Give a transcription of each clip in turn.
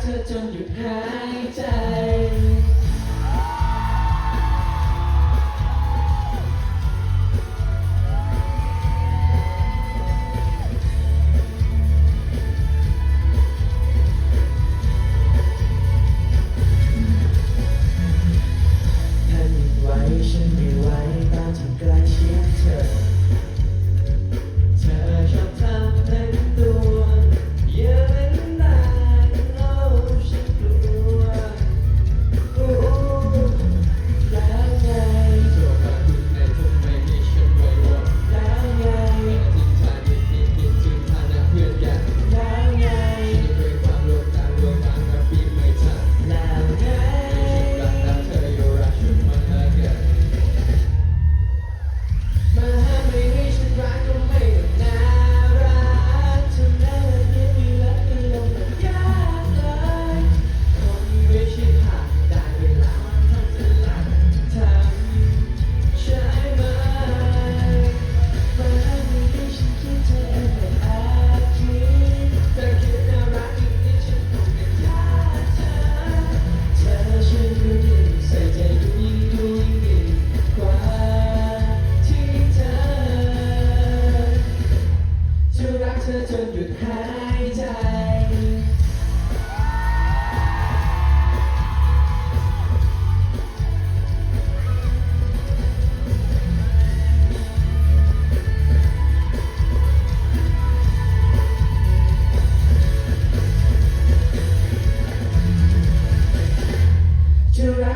เธอจนหยุดหายใจ ถ้าหยุดไว้ฉันไม่ไหวตามเงอกล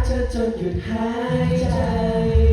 จธจนหยุดหายใจ